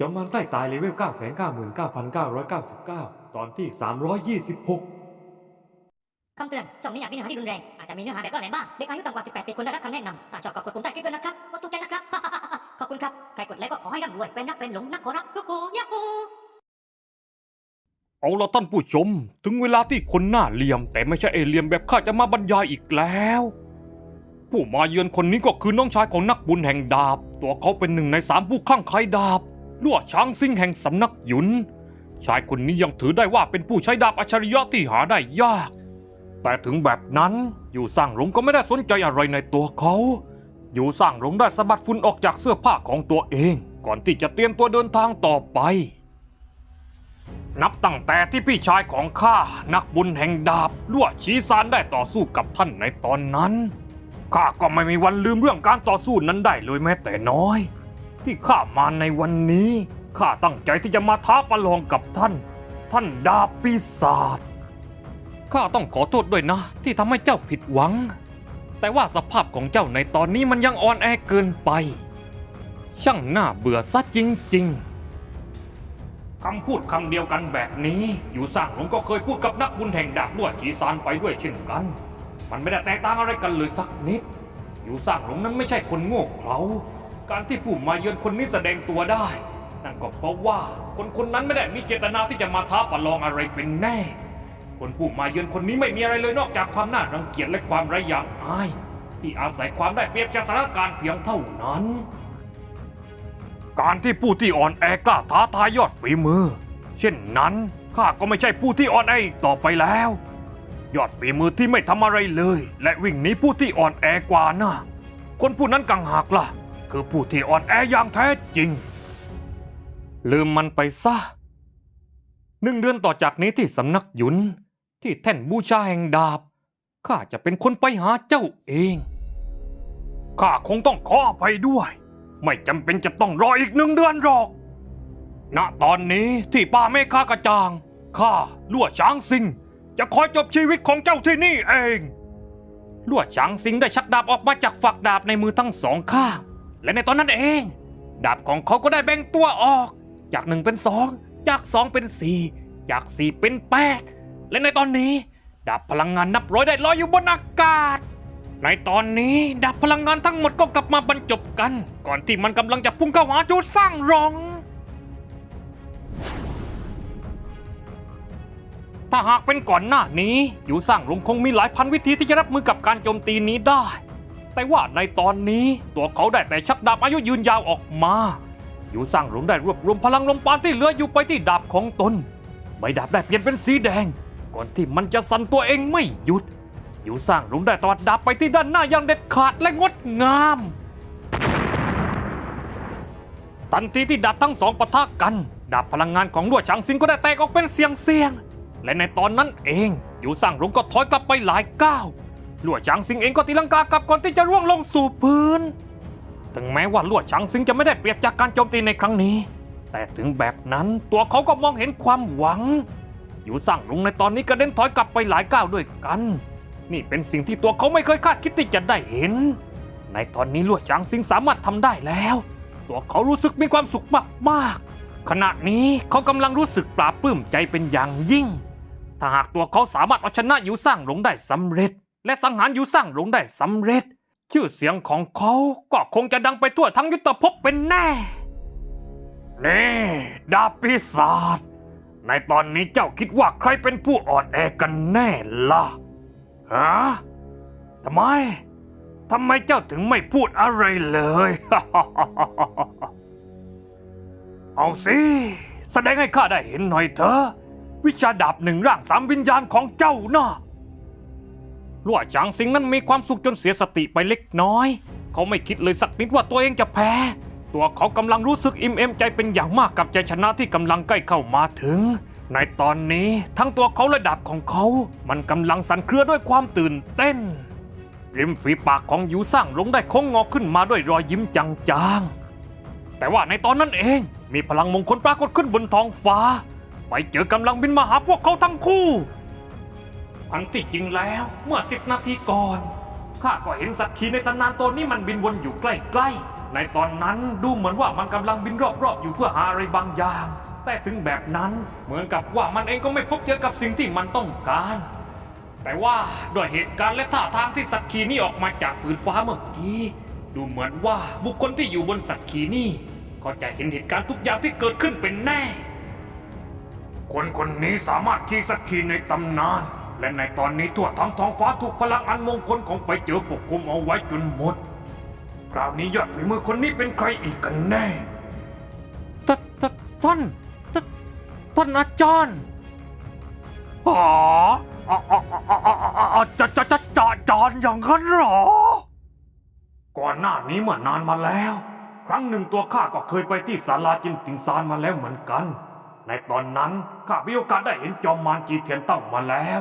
จอมมาใกล้ตายเลเวล 999,999 ตอนที่ 326คำเตือนช่องนี้อาจมีเนื้อหาที่รุนแรง อาจจะมีเนื้อหาแบบร้อนแรงบ้าง เด็กอายุต่ำกว่า 18 ปีควรได้รับคำแนะนำถ้าชอบก็กดปุ่มใต้คลิปด้วยนะครับกดถูกใจนะครับ ขอบคุณครับ ใครกดแล้วก็ขอให้ร่ำรวยแฟนรักแฟนหลงนักขอรับทุกคนยาฮูเอาละท่านผู้ชม ถึงเวลาที่คนหน้าเหลี่ยม แต่ไม่ใช่เอเลี่ยมแบบข้าจะมาบรรยายอีกแล้ว ผู้มาเยือนคนนี้ก็คือน้องชายของนักบุญแห่งดาบ ตัวเขาเป็นหนึ่งในสามผู้คลั่งไคล้ดาบ ลั่วช้างซิงแห่งสำนักหยุน ชายคนนี้ยังถือได้ว่าเป็นผู้ใช้ดาบอัจฉริยะที่หาได้ยาก แต่ถึงแบบนั้นอยู่สร้างหลงก็ไม่ได้สนใจอะไรในตัวเขาอยู่สร้างหลงได้สะบัดฝุ่นออกจากเสื้อผ้าของตัวเอง ก่อนที่จะเตรียมตัวเดินทางต่อไป นับตั้งแต่ที่พี่ชายของข้านักบุญแห่งดาบลั่วชีซานได้ต่อสู้กับท่านในตอนนั้นข้าก็ไม่มีวันลืมเรื่องการต่อสู้นั้นได้เลยแม้แต่น้อย ที่ข้ามาในวันนี้ข้าตั้งใจที่จะมาท้าประลองกับท่าน ท่านดาบปีศาจข้าต้องขอโทษด้วยนะ ที่ทำให้เจ้าผิดหวัง แต่ว่าสภาพของเจ้าในตอนนี้มันยังอ่อนแอเกินไป ช่างน่าเบื่อซะจริงๆคำพูดคำเดียวกันแบบนี้ อยู่สร้างหลงก็เคยพูดกับนักบุญแห่งดาบด้วยจีซานไปด้วยเช่นกัน มันไม่ได้แตกต่างอะไรกันเลยสักนิด อยู่สร้างหลงนั้นไม่ใช่คนโง่เขลา การที่ผู้มาเยือนคนนี้แสดงตัวได้ นั่นก็เพราะว่าคนคนนั้นไม่ได้มีเจตนาที่จะมาท้าประลองอะไรเป็นแน่ คนผู้มาเยือนคนนี้ไม่มีอะไรเลยนอกจากความน่ารังเกียจและความไร้ยางอาย ที่อาศัยความได้เปรียบจากสถานการณ์เพียงเท่านั้น การที่ผู้ที่อ่อนแอกล้าท้าทายยอดฝีมือ เช่นนั้นข้าก็ไม่ใช่ผู้ที่อ่อนแออีกต่อไปแล้ว ยอดฝีมือที่ไม่ทำอะไรเลย และวิ่งหนีผู้ที่อ่อนแอกว่านะคนผู้นั้นกังหากล่ะ คือผู้ที่อ่อนแออย่างแท้จริง ลืมมันไปซะหนึ่งเดือนต่อจากนี้ที่สำนักหยุน ที่แท่นบูชาแห่งดาบข้าจะเป็นคนไปหาเจ้าเองข้าคงต้องขออภัยด้วย ไม่จำเป็นจะต้องรออีกหนึ่งเดือนหรอก ณตอนนี้ที่ป่าเมฆากระจางข้าลั่วช้างซิงจะคอยจบชีวิตของเจ้าที่นี่เองลั่วช้างซิงได้ชักดาบออกมาจากฝักดาบในมือทั้งสองข้าง และในตอนนั้นเอง ดาบของเขาก็ได้แบ่งตัวออก จากหนึ่งเป็นสองจากสองเป็นสี่จากสี่เป็นแปดและในตอนนี้ ดาบพลังงานนับร้อยได้ลอยอยู่บนอากาศ ในตอนนี้ดาบพลังงานทั้งหมดก็กลับมาบรรจบกัน ก่อนที่มันกำลังจะพุ่งเข้าหาจูสร้างรองถ้าหากเป็นก่อนหน้านี้อยู่สร้างลุงคงมีหลายพันวิธีที่จะรับมือกับการโจมตีนี้ได้ แต่ว่าในตอนนี้ตัวเขาได้แต่ชักดาบอายุยืนยาวออกมาอยู่สร้างหลวงได้รวบรวมพลังลมปานที่เหลืออยู่ไปที่ดาบของตนใบดาบได้เปลี่ยนเป็นสีแดง ก่อนที่มันจะสั่นตัวเองไม่หยุด อยู่สร้างหลวงได้ตวัดดาบไปที่ด้านหน้าอย่างเด็ดขาดและงดงามทันทีที่ดาบทั้งสองปะทะกัน ดาบพลังงานของลวดฉางซิงก็ได้แตกออกเป็นเสียงเสียงและในตอนนั้นเอง อยู่สร้างหลวงก็ถอยกลับไปหลายก้าว ลวดฉางซิงเองก็ตีลังกากลับก่อนที่จะร่วงลงสู่พื้น ถึงแม้ว่าลวดฉางซิงจะไม่ได้เปรียบจากการโจมตีในครั้งนี้ แต่ถึงแบบนั้นตัวเขาก็มองเห็นความหวัง อยู่สร้างหลวงในตอนนี้กระเด็นถอยกลับไปหลายก้าวด้วยกัน นี่เป็นสิ่งที่ตัวเขาไม่เคยคาดคิดที่จะได้เห็น ในตอนนี้ลวดฉางซิงสามารถทำได้แล้ว ตัวเขารู้สึกมีความสุขมากๆ ขณะนี้เขากำลังรู้สึกปลาบปลื้มใจเป็นอย่างยิ่ง ถ้าหากตัวเขาสามารถเอาชนะอยูสร้างหลงได้สำเร็จ และสังหารยูสร้างหลงได้สำเร็จ ชื่อเสียงของเขาก็คงจะดังไปทั่วทั้งยุทธภพเป็นแน่ นี่ดาบปีศาจในตอนนี้เจ้าคิดว่าใครเป็นผู้อ่อนแอกันแน่ล่ะฮะทำไมทำไมเจ้าถึงไม่พูดอะไรเลย เอาสิ แสดงให้ข้าได้เห็นหน่อยเถอะ วิชาดาบหนึ่งร่างสามวิญญาณของเจ้าน่ะ ลั่วฉางสิงนั้นมีความสุขจนเสียสติไปเล็กน้อย เขาไม่คิดเลยสักนิดว่าตัวเองจะแพ้ ตัวเขากำลังรู้สึกอิ่มเอมใจเป็นอย่างมากกับใจชนะที่กำลังใกล้เข้ามาถึง ในตอนนี้ทั้งตัวเขาและดาบของเขา มันกำลังสั่นเครือด้วยความตื่นเต้นริมฝีปากของยูสร้างลงได้โค้งงอขึ้นมาด้วยรอยยิ้มจางๆ แต่ว่าในตอนนั้นเองมีพลังมงคลปรากฏขึ้นบนท้องฟ้า ไปเจอกำลังบินมาหาพวกเขาทั้งคู่ อันที่จริงแล้วเมื่อสิบนาทีก่อนข้าก็เห็นสัตว์ขี่ในตำนานตัวนี้มันบินวนอยู่ใกล้ในตอนนั้นดูเหมือนว่ามันกำลังบินรอบๆ อยู่เพื่อหาอะไรบางอย่าง แต่ถึงแบบนั้นเหมือนกับว่ามันเองก็ไม่พบเจอกับสิ่งที่มันต้องการ แต่ว่าด้วยเหตุการณ์และท่าทางที่สัตว์ขีนี่ออกมาจากผืนฟ้าเมื่อกี้ดูเหมือนว่าบุคคลที่อยู่บนสัตว์ขีนี่ ก็จะเห็นเหตุการณ์ทุกอย่างที่เกิดขึ้นเป็นแน่ คนคนนี้สามารถขี่สัตว์ขีในตำนาน และในตอนนี้ทั่วทั้งท้องฟ้าถูกพลังอันมงคลของไปเจอปกคลุมเอาไว้จนหมด คราวนี้ยอดฝีมือคนนี้เป็นใครอีกกันแน่ท่านท่านท่านท่านอาจารย์อ๋ออ๋ออ๋ออ๋ออ๋อจะจะจะจะอาจารย์อย่างนั้นเหรอ ก่อนหน้านี้เมื่อนานมาแล้ว ครั้งหนึ่งตัวข้าก็เคยไปที่ศาลาจินติงซานมาแล้วเหมือนกัน ในตอนนั้นข้ามีโอกาสได้เห็นจอมมารจีเทียนเต้ามาแล้ว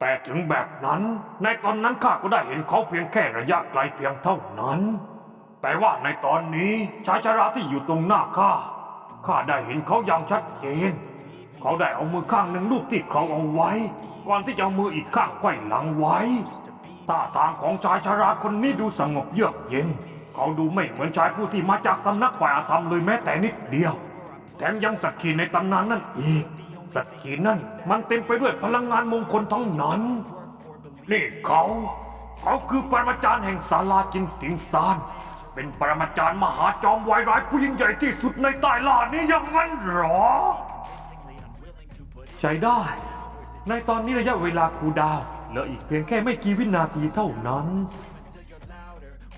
แต่ถึงแบบนั้น ในตอนนั้นข้าก็ได้เห็นเขาเพียงแค่ระยะไกลเพียงเท่านั้น แต่ว่าในตอนนี้ชายชราที่อยู่ตรงหน้าข้าข้าได้เห็นเขาอย่างชัดเจน เขาได้เอามือข้างหนึ่งลูบที่เขาเอาไว้ ก่อนที่จะเอามืออีกข้างไขว้หลังไว้ท่าทางของชายชราคนนี้ดูสงบเยือกเย็น เขาดูไม่เหมือนชายผู้ที่มาจากสำนักฝ่ายอาธรรมเลยแม้แต่นิดเดียว แถมยังสักขีในตำนานนั่นอีก สักขีนั่นมันเต็มไปด้วยพลังงานมงคลทั้งนั้น นี่เขา เขาคือปรมาจารย์แห่งศาลาจินติงซาน เป็นปรมาจารย์มหาจอมวายร้ายผู้ยิ่งใหญ่ที่สุดในใต้ล่านี้อย่างนั้นหรอ ใช้ได้ ในตอนนี้ระยะเวลาคูดาวเหลืออีกเพียงแค่ไม่กี่วินาทีเท่านั้น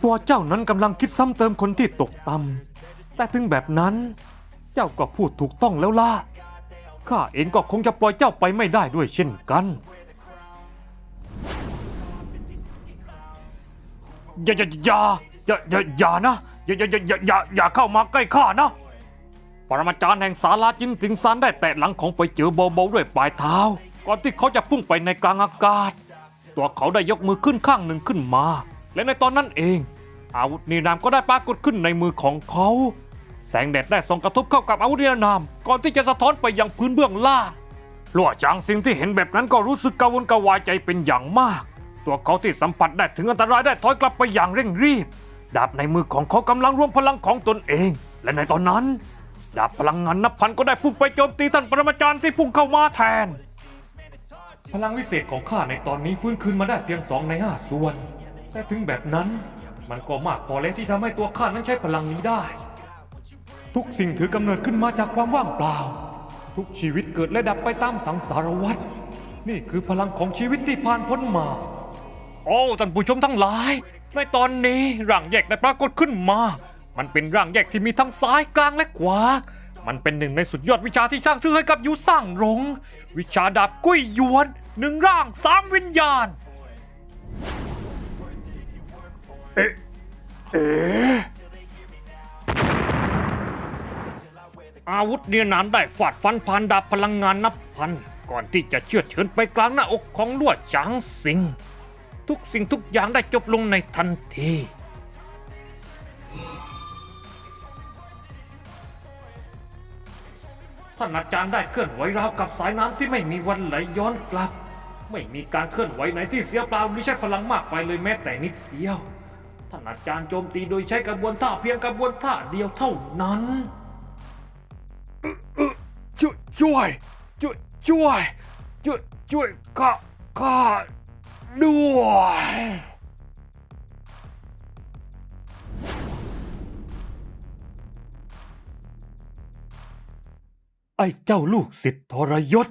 ตัวเจ้านั้นกำลังคิดซ้ำเติมคนที่ตกต่ำแต่ถึงแบบนั้น เจ้าก็พูดถูกต้องแล้วล่ะ ข้าเองก็คงจะปล่อยเจ้าไปไม่ได้ด้วยเช่นกัน อย่าอย่าอย่าอย่าอย่าอย่านะ อย่าอย่าอย่าอย่าอย่าอย่าเข้ามาใกล้ข้านะ ปรมาจารย์แห่งศาลาจินติงซานได้แตะหลังของไปเจอเบาๆด้วยปลายเท้า ก่อนที่เขาจะพุ่งไปในกลางอากาศ ตัวเขาได้ยกมือขึ้นข้างหนึ่งขึ้นมา และในตอนนั้นเอง อาวุธนิรามก็ได้ปรากฏขึ้นในมือของเขา แสงแดดได้ส่องกระทบเข้ากับอาวุธนิรนามก่อนที่จะสะท้อนไปยังพื้นเบื้องล่างลัวจางสิ่งที่เห็นแบบนั้นก็รู้สึกกระวนกระวายใจเป็นอย่างมาก ตัวเขาที่สัมผัสได้ถึงอันตรายได้ถอยกลับไปอย่างเร่งรีบ ดาบในมือของเขากำลังรวมพลังของตนเอง และในตอนนั้น ดาบพลังงานนับพันก็ได้พุ่งไปโจมตีท่านปรมาจารย์ที่พุ่งเข้ามาแทน พลังวิเศษของข้าในตอนนี้ฟื้นคืนมาได้เพียงสองในห้าส่วน แต่ถึงแบบนั้นมันก็มากพอแล้วที่ทำให้ตัวข้านั้นใช้พลังนี้ได้ ทุกสิ่งถือกำเนิดขึ้นมาจากความว่างเปล่า ทุกชีวิตเกิดและดับไปตามสังสารวัฏนี่คือพลังของชีวิตที่ผ่านพ้นมา โอ้ท่านผู้ชมทั้งหลาย ในตอนนี้ร่างแยกได้ปรากฏขึ้นมา มันเป็นร่างแยกที่มีทั้งซ้ายกลางและขวา มันเป็นหนึ่งในสุดยอดวิชาที่สร้างชื่อให้กับยูสร้างหลงวิชาดาบกุ้ยหยวนหนึ่งร่างสามวิญญาณ เอ๊ะเอ๊ะ อาวุธเนียนานได้ฟาดฟันผ่านดาบพลังงานนับพัน ก่อนที่จะเชือดเฉินไปกลางหน้าอกของลวดจางสิง ทุกสิ่งทุกอย่างได้จบลงในทันทีท่านอาจารย์ได้เคลื่อนไหวราวกับสายน้ำที่ไม่มีวันไหลย้อนกลับ ไม่มีการเคลื่อนไหวไหนที่เสียเปล่าหรือใช้พลังมากไปเลยแม้แต่นิดเดียวท่านอาจารย์โจมตีโดยใช้กระบวนท่าเพียงกระบวนท่าเดียวเท่านั้น ช่วยช่วยช่วยช่วยช่วยช่วยก็ก็ด้วยไอ้เจ้าลูกศิษย์ทรยศ